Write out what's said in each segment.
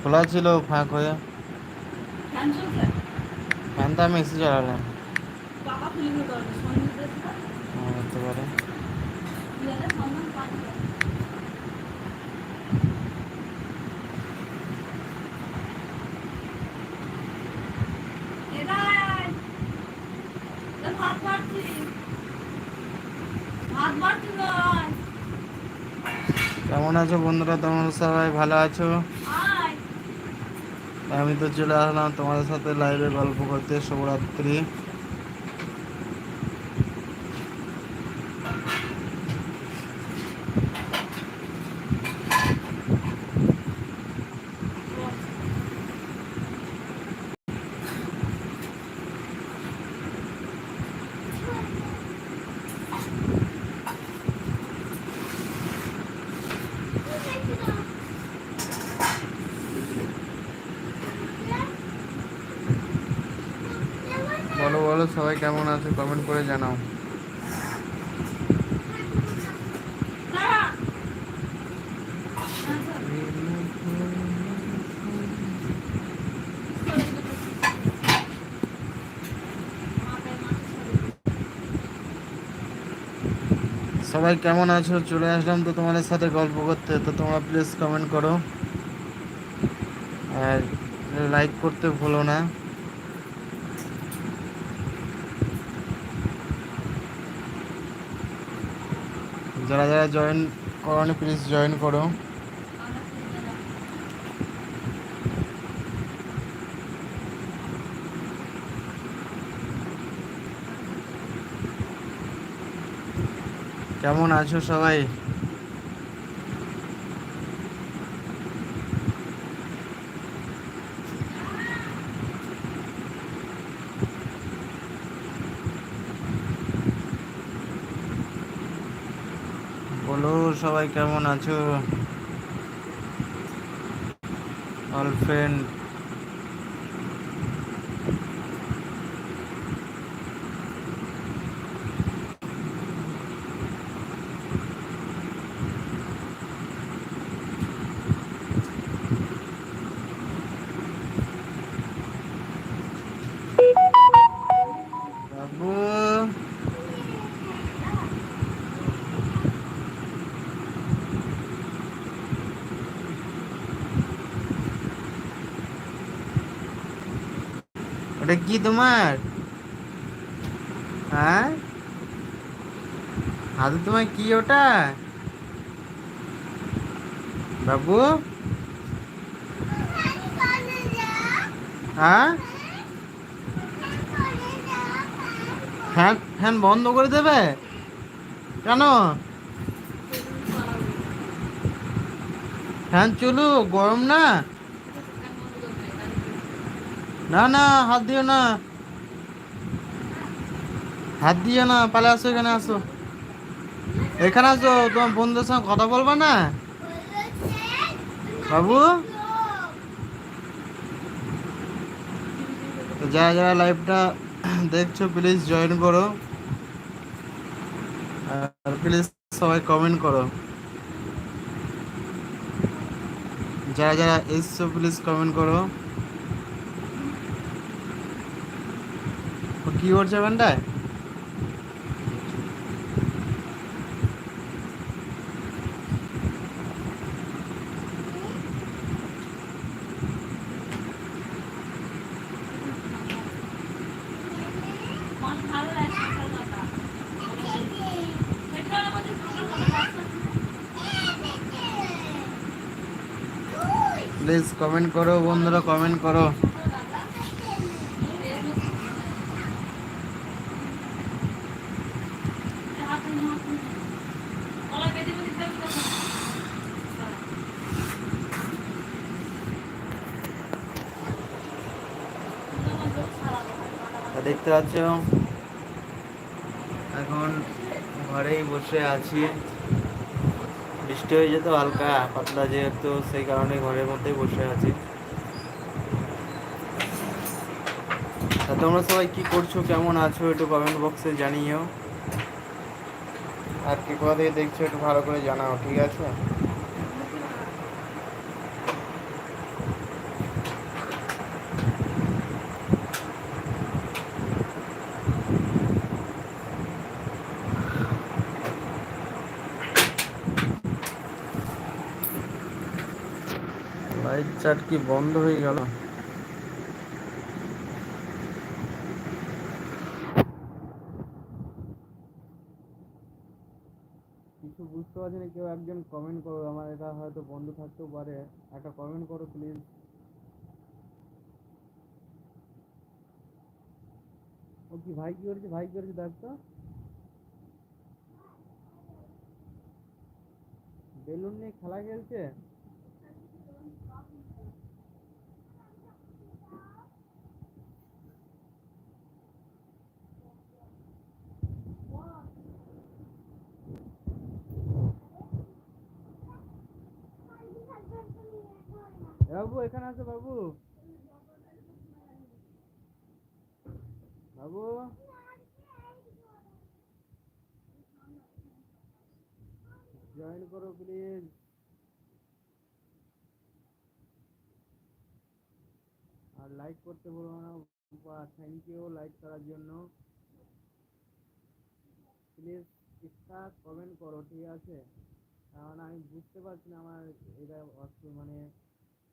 খোলা ছিল ফাঁক হয়ে। ফ্যান তো আমি এসে চালালাম হ্যাঁ, পারে। কেমন আছো বন্ধুরা? তোমরা সবাই ভালো আছো? আমি তো চলে আসলাম তোমাদের সাথে লাইভে গল্প করতে শুভরাত্রি। বলো সবাই কেমন আছো? কমেন্ট করে জানাও। সবাই কেমন আছো? চলে আসলাম তো তোমাদের সাথে গল্প করতে। তো তোমরা প্লিজ কমেন্ট করো। আর লাইক করতে ভুলো না। যারা যারা জয়েন করো প্লিজ জয়েন করো। কেমন আছো সবাই? বলো সবাই কেমন আছো? অল বাবু ওটা কি তোমার? হ্যাঁ? হাতে তোমার কি ওটা? বাবু? হ্যাঁ? ফ্যান ফ্যান বন্ধ করে দেবে? কেন? ফ্যান চলু, গরম না? না না, হাত দিও না। হাত দিও না পালে আসো, এখানে আসো। এখানে আসো, তোমার বন্ধুর সঙ্গে কথা বলবা না? বাবু? যারা যারা লাইভটা দেখছ প্লিজ জয়েন করো। আর প্লিজ সবাই কমেন্ট করো। যারা যারা এসছো প্লিজ কমেন্ট করো। কি করছে কথা প্লিজ কমেন্ট করো বন্ধুরা কমেন্ট করো তা দেখতে পাচ্ছ? এখন ঘরেই বসে আছি। বৃষ্টি হয়ে যেত হালকা, পাতলা যেহেতু, সেই কারণে ঘরের মধ্যেই বসে আছি। তা তোমরা সবাই কি করছ? কেমন আছো? একটু কমেন্ট বক্সে জানিও। আর কি কোথা থেকে দেখছ, একটু ভালো করে জানাও, ঠিক আছে? লাইট চার্ট কি বন্ধ হয়ে গেল? কিছু বুঝতে পারছি না, কেউ একজন কমেন্ট করো, আমার এটা হয়তো বন্ধ থাকতেও পারে। একটা কমেন্ট করো প্লিজ ও কি ভাই কি করেছে? ভাই কি করেছে? তো। বেলুন নিয়ে খেলা খেলছে? বাবু, এখানে আছে বাবু? বাবু? জয়েন করো প্লিজ আর লাইক করতে বলব না থ্যাংক ইউ লাইক করার জন্য। প্লিজ ঠিকঠাক কমেন্ট করো, ঠিক আছে? কারণ আমি বুঝতে পারছি না আমার এটা মানে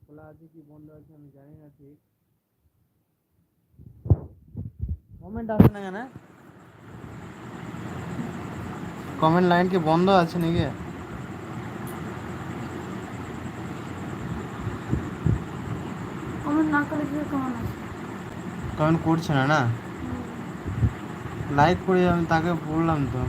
খোলা আছে কি বন্ধ আছে আমি জানি না ঠিক। কমেন্ট আসে না কেন কমেন্ট লাইন কি বন্ধ আছে নাকি? কমেন্ট না করলে কি কেমন আছে কমেন্ট করছে না না? লাইক করে আমি তাকে বললাম তো।